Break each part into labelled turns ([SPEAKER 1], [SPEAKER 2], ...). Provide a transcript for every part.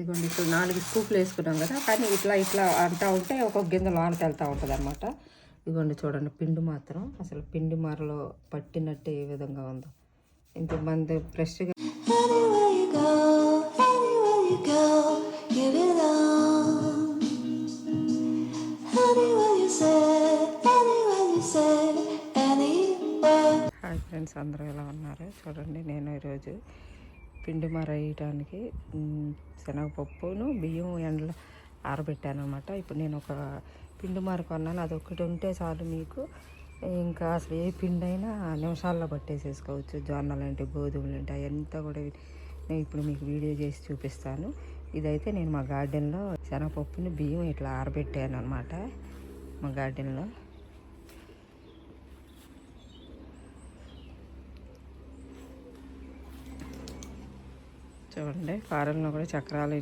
[SPEAKER 1] ఇదిగోండి ఇప్పుడు నాలుగు స్కూప్లు వేసుకున్నాం కదా కానీ ఇట్లా ఇట్లా అంటూ ఉంటే ఒక గింజ లోనకి వెళ్తూ ఉంటుంది అనమాట ఇదిగోండి చూడండి పిండి మాత్రం అసలు పిండి మరలో పట్టినట్టు ఏ విధంగా ఉందో. ఇంతమంది ఫ్రెష్గా హాయ్ ఫ్రెండ్స్ అందరూ ఎలా ఉన్నారు? చూడండి నేను ఈరోజు పిండి మర శనగపప్పును బియ్యం ఎండలో ఆరబెట్టాను అనమాట ఇప్పుడు నేను ఒక పిండి మర కొన్నాను అది ఒకటి ఉంటే చాలు మీకు. ఇంకా అసలు ఏ పిండి అయినా నిమిషాల్లో పట్టేసేసుకోవచ్చు. జొన్నలు అంటే గోధుమలు అంటే అవంతా కూడా నేను ఇప్పుడు మీకు వీడియో చేసి చూపిస్తాను. ఇదైతే నేను మా గార్డెన్లో శనగపప్పుని బియ్యం ఇట్లా ఆరబెట్టాను అనమాట మా గార్డెన్లో. చూడండి కారంలో కూడా చక్రాలు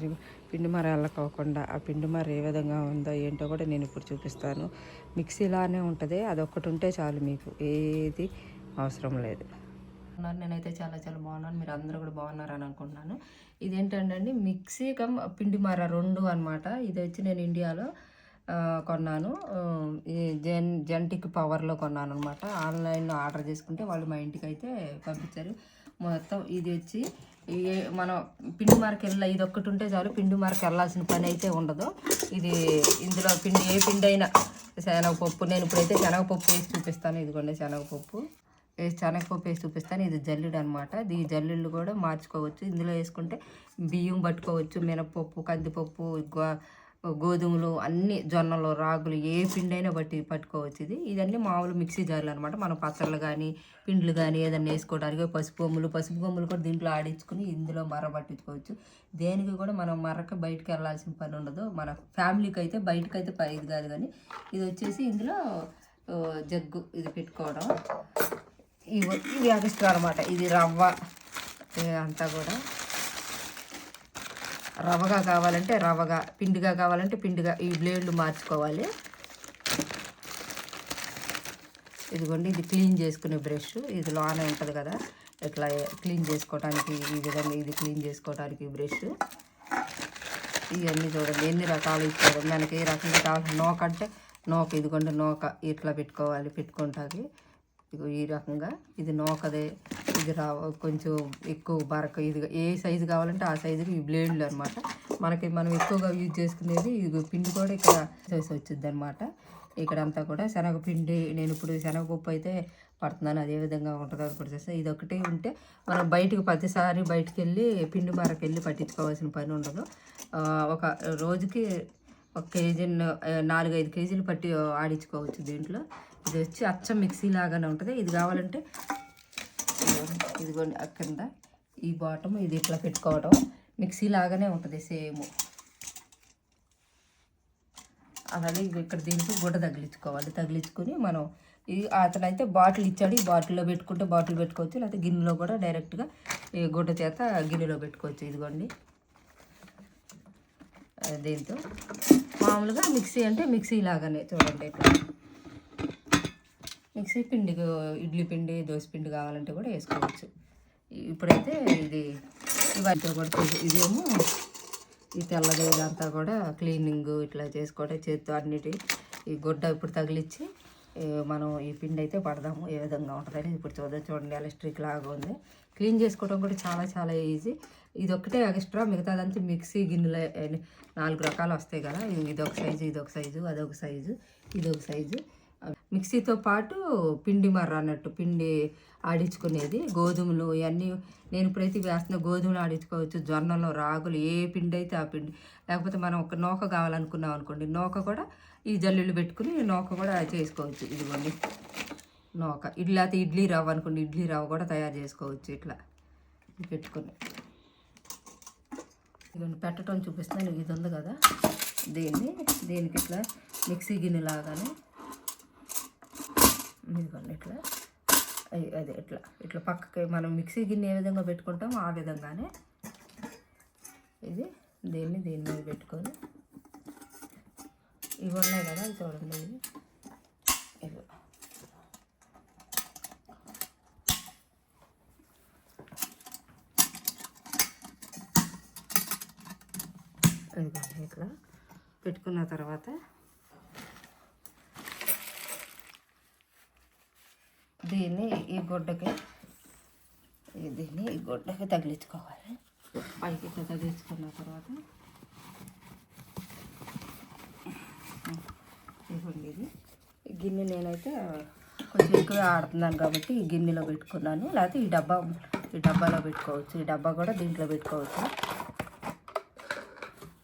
[SPEAKER 1] పిండి మర వెళ్ళకోకుండా ఆ పిండి మర ఏ విధంగా ఉందో ఏంటో కూడా నేను ఇప్పుడు చూపిస్తాను. మిక్సీలానే ఉంటుంది అదొక్కటి ఉంటే చాలు మీకు ఏది అవసరం లేదు. నేనైతే చాలా చాలా బాగున్నాను మీరు అందరూ కూడా బాగున్నారని అనుకుంటున్నాను. ఇదేంటంటే అండి మిక్సీ కమ్ పిండి మర రెండు అనమాట ఇది వచ్చి నేను ఇండియాలో కొన్నాను. జెన్ జెంటిక్ పవర్లో కొన్నాను అనమాట ఆన్లైన్లో ఆర్డర్ చేసుకుంటే వాళ్ళు మా ఇంటికి అయితే పంపించారు. మొత్తం ఇది వచ్చి మనం పిండి మార్కి ఇది ఒక్కటి ఉంటే చాలు. పిండి మార్కి వెళ్ళాల్సిన పని అయితే ఉండదు. ఇది ఇందులో పిండి ఏ పిండి అయినా శనగపప్పు. నేను ఇప్పుడైతే శనగపప్పు వేసి చూపిస్తాను. ఇదిగోండి శనగపప్పు. వేసి శనగపప్పు వేసి చూపిస్తాను. ఇది జల్లుడు అనమాట ఈ జల్లుళ్ళు కూడా మార్చుకోవచ్చు. ఇందులో వేసుకుంటే బియ్యం పట్టుకోవచ్చు. మినపప్పు కందిపప్పు గో- గోధుమలు అన్ని జొన్నలు రాగులు ఏ పిండి అయినా బట్టి పట్టుకోవచ్చు ఇది. ఇదన్నీ మామూలు మిక్సీ జార్లు అనమాట మనం పచ్చళ్ళు కానీ పిండ్లు కానీ ఏదైనా వేసుకోవడానికి పసుపు గొమ్ములు పసుపు గొమ్ములు కూడా దీంట్లో ఆడించుకుని ఇందులో మర పట్టించుకోవచ్చు. దేనికి కూడా మనం మరక బయటకు వెళ్ళాల్సిన పని ఉండదు. మన ఫ్యామిలీకి అయితే బయటకు అయితే ప- ఇది కాదు కానీ ఇది వచ్చేసి ఇందులో జగ్గు ఇది పెట్టుకోవడం. ఇవి ఇవి అనమాట ఇది రవ్వ అంతా కూడా. రవ్వగా కావాలంటే రవ్వగా పిండిగా కావాలంటే పిండిగా ఈ బ్లేడ్లు మార్చుకోవాలి. ఇదిగోండి ఇది క్లీన్ చేసుకునే బ్రష్ ఇది లోనే ఉంటుంది కదా. ఇట్లా క్లీన్ చేసుకోవడానికి ఈ విధంగా ఇది క్లీన్ చేసుకోవడానికి బ్రష్ ఇవన్నీ చూడండి ఎన్ని రకాలు ఇచ్చారు మనకి ఏ రకంగా కావాలి? నోక అంటే నోక. ఇదిగోండి నోక. ఇట్లా పెట్టుకోవాలి పెట్టుకుంటాకి. ఈ రకంగా. ఇది నోకదే. ఇది రా కొంచెం ఎక్కువ బరక ఇది ఏ సైజు కావాలంటే ఆ సైజుకి ఈ బ్లేడ్లు అనమాట మనకి మనం ఎక్కువగా యూజ్ చేసుకునేది ఇది పిండి కూడా ఇక్కడ చేసి వచ్చింది అనమాట ఇక్కడ అంతా కూడా శనగపిండి నేను ఇప్పుడు శనగపప్పు అయితే పడుతున్నాను అదే విధంగా ఉంటుంది అనుకుంటే చేస్తే ఇది ఒకటి ఉంటే మనం బయటకు ప్రతిసారి బయటకు వెళ్ళి పిండి బరకు వెళ్ళి పట్టించుకోవాల్సిన పని ఉండదు. ఒక రోజుకి ఒక కేజీ నాలుగైదు కేజీలు పట్టి ఆడించుకోవచ్చు దీంట్లో. ఇది వచ్చి అచ్చం మిక్సీ లాగానే ఉంటుంది. ఇది కావాలంటే ఇదిగోండి, ఇదిగోండి కింద ఈ బాటమ్ ఇది ఇట్లా పెట్టుకోవడం మిక్సీ లాగానే ఉంటుంది సేమ్. అలాగే ఇక్కడ దీంట్లో గుడ్డ తగిలించుకోవాలి. తగిలించుకొని మనం ఇది అయితే బాటిల్ ఇచ్చాడు. ఈ బాటిల్లో పెట్టుకుంటే బాటిల్ పెట్టుకోవచ్చు. లేకపోతే గిన్నెలో కూడా డైరెక్ట్గా ఈ గుడ్డ చేత గిన్నెలో పెట్టుకోవచ్చు. ఇదిగోండి. దీంతో. మామూలుగా మిక్సీ అంటే మిక్సీ లాగానే చూడండి ఇట్లా మిక్సీ పిండి ఇడ్లీ పిండి దోశ పిండి కావాలంటే కూడా వేసుకోవచ్చు. ఇప్పుడైతే ఇది ఇవంతా కూడా ఇదేమో ఈ తెల్లది ఇదంతా కూడా క్లీనింగ్ ఇట్లా చేసుకోవడం చేతితో అన్నిటి ఈ గుడ్డ ఇప్పుడు తగిలిచ్చి మనం ఈ పిండి అయితే పడదాము ఏ విధంగా ఉంటుందని ఇప్పుడు చూద్దాం. చూడండి ఎలక్ట్రిక్ లాగా ఉంది. క్లీన్ చేసుకోవడం కూడా చాలా చాలా ఈజీ. ఇది ఒక్కటే ఎక్స్ట్రా మిగతాదంతా మిక్సీ గిన్నెలు నాలుగు రకాలు వస్తాయి కదా. ఇది ఒక సైజు ఇది ఒక సైజు అదొక సైజు ఇది ఒక సైజు. మిక్సీతో పాటు పిండి మర్ర అన్నట్టు పిండి ఆడించుకునేది. గోధుమలు ఇవన్నీ నేను ఇప్పుడైతే వేస్తున్న గోధుమలు ఆడించుకోవచ్చు జొన్నలు రాగులు ఏ పిండి అయితే ఆ పిండి. లేకపోతే మనం ఒక నూక కావాలనుకున్నాం అనుకోండి నూక కూడా ఈ జల్లులు పెట్టుకుని నూక కూడా చేసుకోవచ్చు. ఇదిగోండి నూక. ఇడ్లీ లేకపోతే ఇడ్లీ రవ్వ అనుకోండి ఇడ్లీ రవ్వ కూడా తయారు చేసుకోవచ్చు ఇట్లా. పెట్టుకుని. ఇదిగోండి పెట్టడం చూపిస్తాను ఇది ఉంది కదా? దీన్ని దీనికి ఇట్లా మిక్సీ గిన్నె లాగానే ఇదిగోండి ఇట్లా. అదే ఇట్లా ఇట్లా పక్కకి మనం మిక్సీ గిన్నె ఏ విధంగా పెట్టుకుంటామో ఆ విధంగానే ఇది దీన్ని దీని మీద పెట్టుకొని ఇవి ఉన్నాయి కదా ఇవి చూడండి ఇవి. ఇవి. ఇట్లా పెట్టుకున్న తర్వాత దీన్ని ఈ గుడ్డకి దీన్ని ఈ గుడ్డకి తగిలించుకోవాలి. పైకి ఇట్లా తగిలించుకున్న తర్వాత ఇవ్వండి ఇది. ఈ గిన్నె నేనైతే కొంచెం ఎక్కువ ఆడుతున్నాను కాబట్టి ఈ గిన్నెలో పెట్టుకున్నాను. లేకపోతే ఈ డబ్బా ఈ డబ్బాలో పెట్టుకోవచ్చు. ఈ డబ్బా కూడా దీంట్లో పెట్టుకోవచ్చు.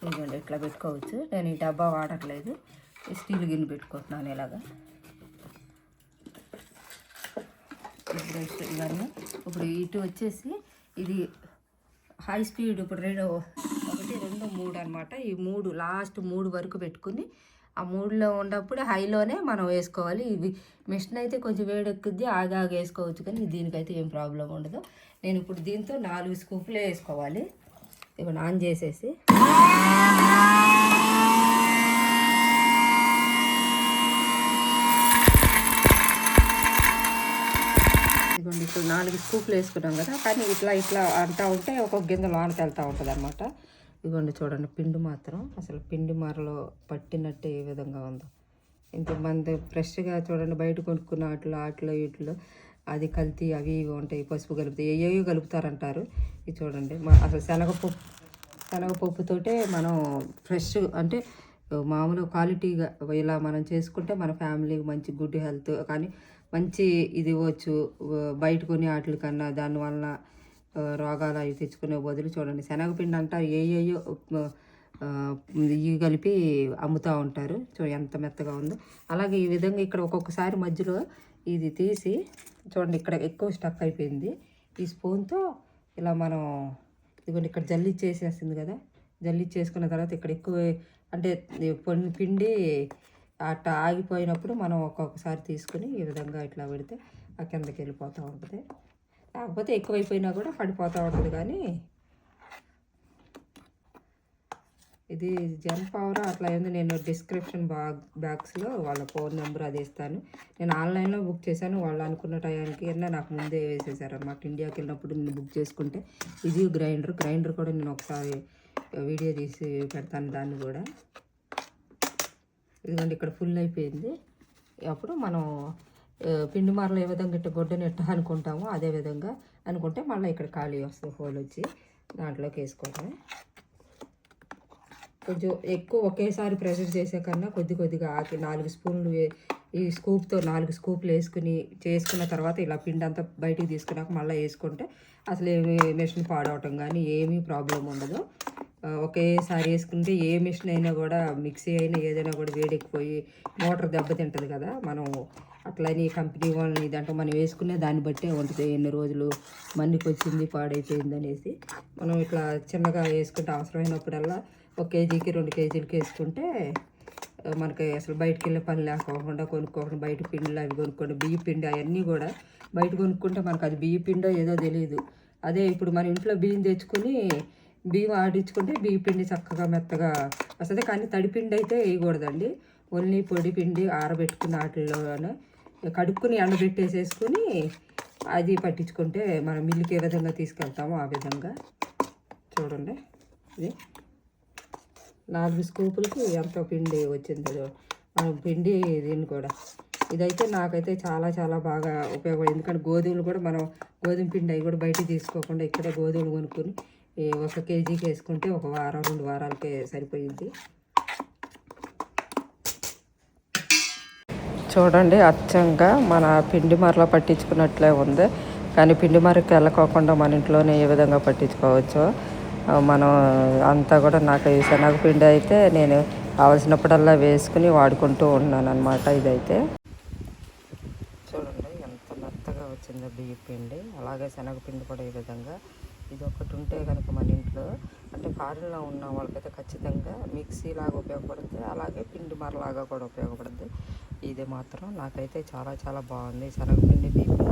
[SPEAKER 1] ఇదిగోండి ఇట్లా పెట్టుకోవచ్చు. నేను ఈ డబ్బా వాడట్లేదు. ఈ స్టీల్ గిన్నె పెట్టుకుంటున్నాను ఇలాగా ఈ బ్రష్ ఇవన్నీ. ఇప్పుడు ఇటు వచ్చేసి ఇది హై స్పీడ్ ఇప్పుడు రెండు ఒకటి రెండు మూడు అనమాట ఈ మూడు లాస్ట్ మూడు వరకు పెట్టుకుని ఆ మూడులో ఉన్నప్పుడు హైలోనే మనం వేసుకోవాలి. ఇవి మిషన్ అయితే కొంచెం వేడెక్కుద్ది ఆగా వేసుకోవచ్చు కానీ దీనికైతే ఏం ప్రాబ్లం ఉండదు. నేను ఇప్పుడు దీంతో నాలుగు స్కూప్లే వేసుకోవాలి. ఇప్పుడు ఆన్ చేసేసి ఇదిగోండి ఇప్పుడు నాలుగు స్కూప్లు వేసుకున్నాం కదా కానీ ఇట్లా ఇట్లా అంటూ ఉంటే ఒక్కొక్క గిన్నె లోనకి వెళ్తూ ఉంటుంది అనమాట ఇదిగోండి చూడండి పిండి మాత్రం అసలు పిండి మరలో పట్టినట్టు ఏ విధంగా ఉందో. ఇంతమంది ఫ్రెష్గా చూడండి బయట కొనుక్కున్న వాటిలో వాటిలో వీటిలో అది కల్తీ అవి ఇవి ఉంటాయి పసుపు కలుపుతాయి ఏయో కలుపుతారంటారు? ఇది చూడండి మా అసలు శనగపప్పు శనగపప్పుతోటే మనం ఫ్రెష్ అంటే మామూలు క్వాలిటీగా ఇలా మనం చేసుకుంటే మన ఫ్యామిలీకి మంచి గుడ్ హెల్త్ కానీ మంచి ఇది ఇవ్వచ్చు. బయట కొన్ని వాటి కన్నా దానివల్ల రోగాలు అవి తెచ్చుకునే బదులు చూడండి. శనగపిండి అంటారు ఏయో ఇవి కలిపి అమ్ముతూ ఉంటారు. చూ ఎంత మెత్తగా ఉందో. అలాగే ఈ విధంగా ఇక్కడ ఒక్కొక్కసారి మధ్యలో ఇది తీసి చూడండి ఇక్కడ ఎక్కువ స్టక్ అయిపోయింది. ఈ స్పూన్తో ఇలా మనం ఇదిగోండి ఇక్కడ జల్లిచ్చేసేస్తుంది కదా. జల్లిచ్చేసుకున్న తర్వాత ఇక్కడ ఎక్కువ అంటే పొన్ పిండి అట్ట ఆగిపోయినప్పుడు మనం ఒక్కొక్కసారి తీసుకుని ఈ విధంగా ఇట్లా పెడితే ఆ కిందకి వెళ్ళిపోతూ ఉంటుంది. కాకపోతే ఎక్కువైపోయినా కూడా పడిపోతూ ఉంటుంది కానీ ఇది జన్ పవర్ అట్లా ఏంది నేను డిస్క్రిప్షన్ బాగ్ బాక్స్లో వాళ్ళ ఫోన్ నెంబర్ అది ఇస్తాను. నేను ఆన్లైన్లో బుక్ చేశాను. వాళ్ళు అనుకున్న టయానికి అన్నా నాకు ముందే వేసేసారు అనమాట ఇండియాకి వెళ్ళినప్పుడు నేను బుక్ చేసుకుంటే ఇది గ్రైండర్. గ్రైండర్ కూడా నేను ఒకసారి వీడియో తీసి పెడతాను దాన్ని కూడా. ఇదిగోండి ఇక్కడ ఫుల్ అయిపోయింది. అప్పుడు మనం పిండి మారలు ఏ విధంగా ఇట్ట గొడ్డను ఇట్ట అనుకుంటామో అదే విధంగా అనుకుంటే మళ్ళీ ఇక్కడ ఖాళీ వస్తుంది హోల్ వచ్చి దాంట్లోకి వేసుకోవడమే. కొంచెం ఎక్కువ ఒకేసారి ప్రెషర్ చేసే కన్నా కొద్ది కొద్దిగా ఆకి నాలుగు స్పూన్లు ఈ స్కూప్తో నాలుగు స్కూప్లు వేసుకుని చేసుకున్న తర్వాత ఇలా పిండి అంతా బయటికి తీసుకున్నాక మళ్ళీ వేసుకుంటే అసలు ఏమి మిషన్ పాడవటం కానీ ఏమీ ప్రాబ్లం ఉండదు. ఒకేసారి వేసుకుంటే ఏ మిషన్ అయినా కూడా మిక్సీ అయినా ఏదైనా కూడా వేడెక్కిపోయి మోటార్ దెబ్బతింటుంది కదా. మనం అట్లని కంపెనీ వాళ్ళని ఇదంటే మనం వేసుకునే దాన్ని బట్టే ఉంటుంది. ఎన్ని రోజులు మన్నికి వచ్చింది పాడైపోయింది అనేసి మనం ఇట్లా చిన్నగా వేసుకుంటే అవసరమైనప్పుడల్లా ఒక కేజీకి రెండు కేజీలకి వేసుకుంటే మనకి అసలు బయటికి వెళ్ళే పని లేకోకుండా కొనుక్కోకుండా బయట పిండిలు అవి కొనుక్కోండి బియ్య పిండి అవన్నీ కూడా బయట కొనుక్కుంటే మనకు అది బియ్య పిండో ఏదో తెలియదు అదే ఇప్పుడు మన ఇంట్లో బియ్యం తెచ్చుకొని బియ్యం ఆడించుకుంటే బియ్య పిండి చక్కగా మెత్తగా వస్తుంది. కానీ తడిపిండి అయితే వేయకూడదండి. ఓన్లీ పొడి పిండి ఆరబెట్టుకున్న వాటిల్లోనే కడుక్కుని ఎండబెట్టేసేసుకుని అది పట్టించుకుంటే మనం మిల్లుకి ఏ విధంగా తీసుకెళ్తామో ఆ విధంగా. చూడండి. ఇది నాలుగు స్కూపులకి ఎంత పిండి వచ్చింది. మనం పిండి దీన్ని కూడా. ఇదైతే నాకైతే చాలా చాలా బాగా ఉపయోగపడింది. ఎందుకంటే గోధుమలు కూడా మనం గోధుమ పిండి అవి కూడా బయట తీసుకోకుండా ఇక్కడే గోధుమలు కొనుక్కొని ఒక కేజీకి వేసుకుంటే ఒక వారం రెండు వారాలకే సరిపోయింది. చూడండి అచ్చంగా మన పిండి మరలా పట్టించుకున్నట్లే ఉంది. కానీ పిండి మరకు వెళ్ళకోకుండా మన ఇంట్లోనే ఏ విధంగా పట్టించుకోవచ్చో? మనం అంతా కూడా నాకు ఈ శనగపిండి అయితే నేను కావలసినప్పుడల్లా వేసుకుని వాడుకుంటూ ఉన్నాను అనమాట ఇదైతే. చూడండి ఎంత మెత్తగా వచ్చిందో బియ్య పిండి అలాగే శనగపిండి కూడా ఈ విధంగా ఇది ఒకటి ఉంటే కనుక మన ఇంట్లో అంటే ఫారిన్లో ఉన్న వాళ్ళకైతే ఖచ్చితంగా మిక్సీ లాగా ఉపయోగపడుతుంది. అలాగే పిండి మరలాగా కూడా ఉపయోగపడుతుంది. ఇది మాత్రం నాకైతే చాలా చాలా బాగుంది. శనగపిండి బియ్య